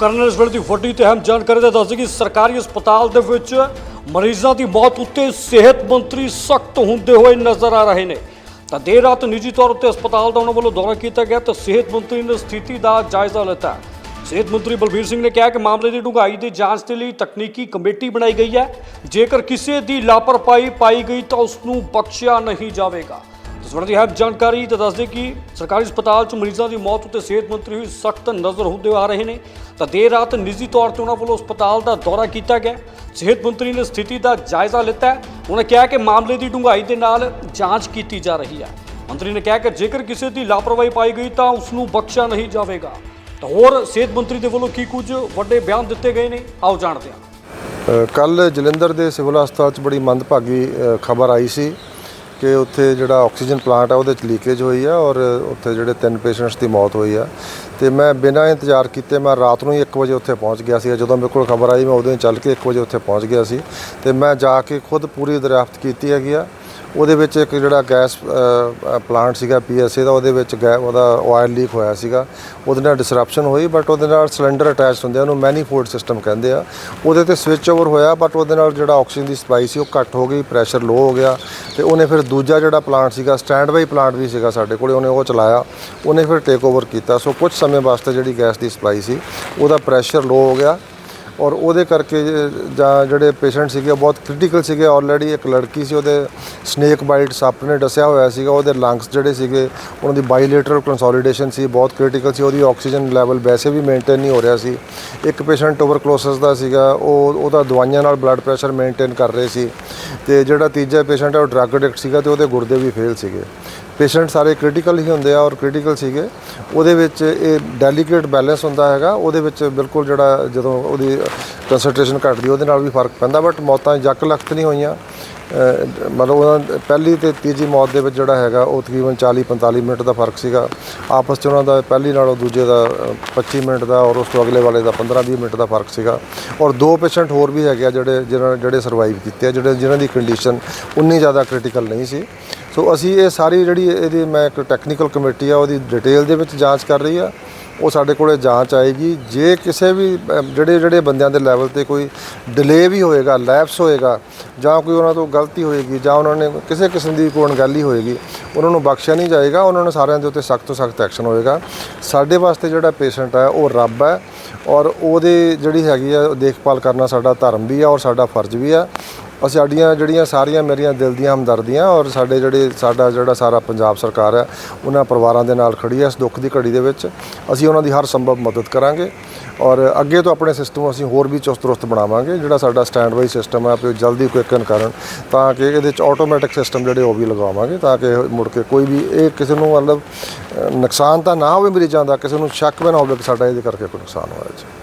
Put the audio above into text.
Colonel ਇਸ ਵੇਲੇ ਦੀ ਵੱਡੀ ਤੇ ਅਹਿਮ ਜਾਣਕਾਰੀ ਦਾ ਦੱਸਦੇ ਕਿ ਸਰਕਾਰੀ ਹਸਪਤਾਲ ਦੇ ਵਿੱਚ ਮਰੀਜ਼ਾਂ ਦੀ ਮੌਤ ਉੱਤੇ ਸਿਹਤ ਮੰਤਰੀ ਸਖਤ ਹੁੰਦੇ ਹੋਏ ਨਜ਼ਰ ਆ ਰਹੇ ਨੇ। ਤਾਂ ਦੇਰ ਰਾਤ ਨਿੱਜੀ ਤੌਰ ਉੱਤੇ ਹਸਪਤਾਲ ਦਾ ਉਹਨਾਂ ਵੱਲੋਂ ਦੌਰਾ ਕੀਤਾ ਗਿਆ ਤਾਂ ਸਿਹਤ ਮੰਤਰੀ ਨੇ ਸਥਿਤੀ ਦਾ ਜਾਇਜ਼ਾ ਲਿੱਤਾ। ਸਿਹਤ ਮੰਤਰੀ ਬਲਬੀਰ ਸਿੰਘ ਨੇ ਕਿਹਾ ਕਿ ਮਾਮਲੇ ਦੀ ਡੂੰਘਾਈ ਦੀ ਜਾਂਚ ਦੇ ਲਈ ਤਕਨੀਕੀ ਕਮੇਟੀ ਬਣਾਈ ਗਈ ਹੈ। ਜੇਕਰ ਕਿਸੇ ਦੀ ਲਾਪਰਵਾਹੀ ਪਾਈ ਗਈ ਤਾਂ ਉਸ ਨੂੰ ਬਖਸ਼ਿਆ ਨਹੀਂ ਜਾਵੇਗਾ। ਸੰਬੰਧੀ ਹੈ ਜਾਣਕਾਰੀ ਤਾਂ ਦੱਸਦੇ ਕਿ ਸਰਕਾਰੀ ਹਸਪਤਾਲ 'ਚ ਮਰੀਜ਼ਾਂ ਦੀ ਮੌਤ ਉੱਤੇ ਸਿਹਤ ਮੰਤਰੀ ਵੀ ਸਖਤ ਨਜ਼ਰ ਹੁੰਦੇ ਆ ਰਹੇ ਨੇ। ਤਾਂ ਦੇਰ ਰਾਤ ਨਿੱਜੀ ਤੌਰ ਤੇ ਉਹਨਾਂ ਵੱਲੋਂ ਹਸਪਤਾਲ ਦਾ ਦੌਰਾ ਕੀਤਾ ਗਿਆ। ਸਿਹਤ ਮੰਤਰੀ ਨੇ ਸਥਿਤੀ ਦਾ ਜਾਇਜ਼ਾ ਲਿੱਤਾ ਹੈ। ਉਹਨਾਂ ਕਿਹਾ ਕਿ ਮਾਮਲੇ ਦੀ ਡੂੰਘਾਈ ਦੇ ਨਾਲ ਜਾਂਚ ਕੀਤੀ ਜਾ ਰਹੀ ਹੈ। ਮੰਤਰੀ ਨੇ ਕਿਹਾ ਕਿ ਜੇਕਰ ਕਿਸੇ ਦੀ ਲਾਪਰਵਾਹੀ ਪਾਈ ਗਈ ਤਾਂ ਉਸ ਨੂੰ ਬਖਸ਼ਿਆ ਨਹੀਂ ਜਾਵੇਗਾ। ਤਾਂ ਹੋਰ ਸਿਹਤ ਮੰਤਰੀ ਦੇ ਵੱਲੋਂ ਕੀ ਕੁਝ ਵੱਡੇ ਬਿਆਨ ਦਿੱਤੇ ਗਏ ਨੇ? ਆਓ ਜਾਣਦੇ ਹਾਂ। ਕੱਲ ਜਲੰਧਰ ਦੇ ਸਿਵਲ ਹਸਪਤਾਲ 'ਚ ਬੜੀ ਮੰਦਭਾਗੀ ਖਬਰ ਆਈ ਸੀ। ਕਿ ਉੱਥੇ ਜਿਹੜਾ ਆਕਸੀਜਨ ਪਲਾਂਟ ਆ, ਉਹਦੇ 'ਚ ਲੀਕੇਜ ਹੋਈ ਆ ਔਰ ਉੱਥੇ ਜਿਹੜੇ ਤਿੰਨ ਪੇਸ਼ੈਂਟਸ ਦੀ ਮੌਤ ਹੋਈ ਆ। ਤੇ ਮੈਂ ਬਿਨਾਂ ਇੰਤਜ਼ਾਰ ਕੀਤੇ ਮੈਂ ਰਾਤ ਨੂੰ ਹੀ 1 ਵਜੇ ਉੱਥੇ ਪਹੁੰਚ ਗਿਆ ਸੀ ਜਦੋਂ ਮੇਰੇ ਕੋਲ ਖਬਰ ਆਈ, ਮੈਂ ਉਦੋਂ ਹੀ ਚੱਲ ਕੇ 1 ਵਜੇ ਉੱਥੇ ਪਹੁੰਚ ਗਿਆ ਸੀ। ਤੇ ਮੈਂ ਜਾ ਕੇ ਖੁਦ ਪੂਰੀ ਦਰਿਆਫਤ ਕੀਤੀ ਹੈਗੀ ਆ। ਉਹਦੇ ਵਿੱਚ ਇੱਕ ਜਿਹੜਾ ਗੈਸ ਪਲਾਂਟ ਸੀਗਾ ਪੀਐਸਏ ਦਾ, ਉਹਦੇ ਵਿੱਚ ਗੈ, ਉਹਦਾ ਆਇਲ ਲੀਕ ਹੋਇਆ ਸੀਗਾ। ਉਹਦੇ ਨਾਲ ਡਿਸਰਪਸ਼ਨ ਹੋਈ ਬਟ ਉਹਦੇ ਨਾਲ ਸਿਲੰਡਰ ਅਟੈਚ ਹੁੰਦੇ ਆ, ਉਹਨੂੰ ਮੈਨੀਫੋਲਡ ਸਿਸਟਮ ਕਹਿੰਦੇ ਆ। ਉਹਦੇ ਤੇ ਸਵਿਚ ਓਵਰ ਹੋਇਆ ਬਟ ਉਹਦੇ ਨਾਲ ਜਿਹੜਾ ਆਕਸੀਜਨ ਦੀ ਸਪਲਾਈ ਸੀ, ਉਹ ਘੱਟ ਹੋ ਗਈ ਪ੍ਰੈਸ਼ਰ ਲੋ ਹੋ ਗਿਆ। ਤੇ ਉਹਨੇ ਫਿਰ ਦੂਜਾ ਜਿਹੜਾ ਪਲਾਂਟ ਸੀਗਾ ਸਟੈਂਡ ਬਾਈ ਪਲਾਂਟ ਵੀ ਸੀਗਾ ਸਾਡੇ ਕੋਲੇ, ਉਹਨੇ ਉਹ ਚਲਾਇਆ। ਉਹਨੇ ਫਿਰ ਟੇਕ ਓਵਰ ਕੀਤਾ। ਸੋ ਕੁਝ ਸਮੇਂ ਵਾਸਤੇ ਜਿਹੜੀ ਗੈਸ ਦੀ ਸਪਲਾਈ ਸੀ, ਉਹਦਾ ਪ੍ਰੈਸ਼ਰ ਲੋ ਹੋ ਗਿਆ। ਔਰ ਉਹਦੇ ਕਰਕੇ ਜਾਂ ਜਿਹੜੇ ਪੇਸ਼ੈਂਟ ਸੀਗੇ ਬਹੁਤ ਕ੍ਰਿਟੀਕਲ ਸੀਗੇ। ਆਲਰੇਡੀ ਇੱਕ ਲੜਕੀ ਸੀ, ਉਹਦੇ ਸਨੇਕ ਬਾਈਟ ਸੱਪ ਨੇ ਡਸਿਆ ਹੋਇਆ ਸੀਗਾ। ਉਹਦੇ ਲੰਗਸ ਜਿਹੜੇ ਸੀਗੇ, ਉਹਨਾਂ ਦੀ ਬਾਈਲੇਟਰਲ ਕੰਸੋਲੀਡੇਸ਼ਨ ਸੀ, ਬਹੁਤ ਕ੍ਰਿਟੀਕਲ ਸੀ। ਉਹਦੀ ਆਕਸੀਜਨ ਲੈਵਲ ਵੈਸੇ ਵੀ ਮੇਨਟੇਨ ਨਹੀਂ ਹੋ ਰਿਹਾ ਸੀ। ਇੱਕ ਪੇਸ਼ੈਂਟ ਟੂਬਰਕਲੋਸਿਸ ਦਾ ਸੀਗਾ, ਉਹ, ਉਹਦਾ ਦਵਾਈਆਂ ਨਾਲ ਬਲੱਡ ਪ੍ਰੈਸ਼ਰ ਮੇਨਟੇਨ ਕਰ ਰਹੇ ਸੀ। ਤੇ ਜਿਹੜਾ ਤੀਜਾ ਪੇਸ਼ੈਂਟ ਹੈ, ਉਹ ਡਰੱਗ ਐਡਿਕਟ ਸੀਗਾ ਤੇ ਉਹਦੇ ਗੁਰਦੇ ਵੀ ਫੇਲ ਸੀਗੇ। ਪੇਸ਼ੈਂਟ ਸਾਰੇ ਕ੍ਰਿਟੀਕਲ ਹੀ ਹੁੰਦੇ ਆ ਔਰ ਕ੍ਰਿਟੀਕਲ ਸੀਗੇ। ਉਹਦੇ ਵਿੱਚ ਇਹ ਡੈਲੀਕੇਟ ਬੈਲੈਂਸ ਹੁੰਦਾ ਹੈਗਾ। ਉਹਦੇ ਵਿੱਚ ਬਿਲਕੁਲ ਜਿਹੜਾ ਜਦੋਂ ਉਹਦੀ ਕਨਸੈਂਟ੍ਰੇਸ਼ਨ ਘਟਦੀ ਉਹਦੇ ਨਾਲ ਵੀ ਫ਼ਰਕ ਪੈਂਦਾ। ਬਟ ਮੌਤਾਂ ਜੱਕ ਲਖਤ ਨਹੀਂ ਹੋਈਆਂ। ਮਤਲਬ ਉਹਨਾਂ ਪਹਿਲੀ ਤੇ ਤੀਜੀ ਮੌਤ ਦੇ ਵਿੱਚ ਜਿਹੜਾ ਹੈਗਾ ਉਹ ਤਕਰੀਬਨ 40 45 ਮਿੰਟ ਦਾ ਫ਼ਰਕ ਸੀਗਾ। ਆਪਸ 'ਚ ਉਹਨਾਂ ਦਾ ਪਹਿਲੀ ਨਾਲੋਂ ਦੂਜੇ ਦਾ ਅਹ, 25 ਮਿੰਟ ਦਾ ਔਰ ਉਸ ਤੋਂ ਅਗਲੇ ਵਾਲੇ ਦਾ 15 20 ਮਿੰਟ ਦਾ ਫ਼ਰਕ ਸੀਗਾ। ਔਰ ਦੋ ਪੇਸ਼ੈਂਟ ਹੋਰ ਵੀ ਹੈਗੇ ਆ ਜਿਹੜੇ ਜਿਹਨਾਂ ਜਿਹੜੇ ਸਰਵਾਈਵ ਕੀਤੇ ਆ ਜਿਹੜੇ ਜਿਨ੍ਹਾਂ ਦੀ ਕੰਡੀਸ਼ਨ ਉਨੀ ਜ਼ਿਆਦਾ ਕ੍ਰਿਟੀਕਲ ਨਹੀਂ ਸੀ। ਸੋ ਅਸੀਂ ਇਹ ਸਾਰੀ ਜਿਹੜੀ ਇਹਦੀ ਮੈਂ ਇੱਕ ਟੈਕਨੀਕਲ ਕਮੇਟੀ ਆ ਉਹਦੀ ਡਿਟੇਲ ਦੇ ਵਿੱਚ ਜਾਂਚ ਕਰ ਰਹੀ ਆ। ਉਹ ਸਾਡੇ ਕੋਲੇ ਜਾਂਚ ਆਏਗੀ। ਜੇ ਕਿਸੇ ਵੀ ਜਿਹੜੇ ਜਿਹੜੇ ਬੰਦਿਆਂ ਦੇ ਲੈਵਲ ਤੇ ਕੋਈ ਡਿਲੇ ਵੀ ਹੋਏਗਾ ਲੈਪਸ ਹੋਏਗਾ, ਜਾਂ ਕੋਈ ਉਹਨਾਂ ਤੋਂ ਗਲਤੀ ਹੋਏਗੀ, ਜਾਂ ਉਹਨਾਂ ਨੇ ਕਿਸੇ ਕਿਸਮ ਦੀ ਕੋਈ ਅਣਗਹਿਲੀ ਹੋਏਗੀ, ਉਹਨਾਂ ਨੂੰ ਬਖਸ਼ਿਆ ਨਹੀਂ ਜਾਏਗਾ, ਉਹਨਾਂ ਨੂੰ ਸਾਰਿਆਂ ਦੇ ਉੱਤੇ ਸਖਤ ਤੋਂ ਸਖਤ ਐਕਸ਼ਨ ਹੋਏਗਾ। ਸਾਡੇ ਵਾਸਤੇ ਜਿਹੜਾ ਪੇਸ਼ੈਂਟ ਹੈ, ਉਹ ਰੱਬ ਹੈ ਔਰ ਉਹਦੇ ਜਿਹੜੀ ਹੈਗੀ ਆ ਦੇਖਭਾਲ ਕਰਨਾ ਸਾਡਾ ਧਰਮ ਵੀ ਆ ਔਰ ਸਾਡਾ ਫਰਜ਼ ਵੀ ਆ ਅਸੀਂ ਸਾਡੀਆਂ ਜਿਹੜੀਆਂ ਸਾਰੀਆਂ ਮੇਰੀਆਂ ਦਿਲ ਦੀਆਂ ਹਮਦਰਦੀਆਂ ਔਰ ਸਾਡੇ ਜਿਹੜੇ ਸਾਡਾ ਜਿਹੜਾ ਸਾਰਾ ਪੰਜਾਬ ਸਰਕਾਰ ਹੈ, ਉਹਨਾਂ ਪਰਿਵਾਰਾਂ ਦੇ ਨਾਲ ਖੜੀ ਹੈ ਇਸ ਦੁੱਖ ਦੀ ਘੜੀ ਦੇ ਵਿੱਚ। ਅਸੀਂ ਉਹਨਾਂ ਦੀ ਹਰ ਸੰਭਵ ਮਦਦ ਕਰਾਂਗੇ ਔਰ ਅੱਗੇ ਤੋਂ ਆਪਣੇ ਸਿਸਟਮ ਅਸੀਂ ਹੋਰ ਵੀ ਚੁਸਤ ਦਰੁਸਤ ਬਣਾਵਾਂਗੇ। ਜਿਹੜਾ ਸਾਡਾ ਸਟੈਂਡ ਬਾਈ ਸਿਸਟਮ ਹੈ ਵੀ ਉਹ ਜਲਦੀ ਕੁਇਕਨ ਕਰਨ, ਤਾਂ ਕਿ ਇਹਦੇ ਚ ਆਟੋਮੈਟਿਕ ਸਿਸਟਮ ਜਿਹੜੇ ਉਹ ਵੀ ਲਗਾਵਾਂਗੇ, ਤਾਂ ਕਿ ਮੁੜ ਕੇ ਕੋਈ ਵੀ ਇਹ ਕਿਸੇ ਨੂੰ ਮਤਲਬ ਨੁਕਸਾਨ ਤਾਂ ਨਾ ਹੋਵੇ ਮਰੀਜ਼ਾਂ ਦਾ, ਕਿਸੇ ਨੂੰ ਸ਼ੱਕ ਵੀ ਨਾ ਹੋਵੇ ਕਿ ਸਾਡਾ ਇਹਦੇ ਕਰਕੇ ਕੋਈ ਨੁਕਸਾਨ ਹੋਇਆ ਜੀ।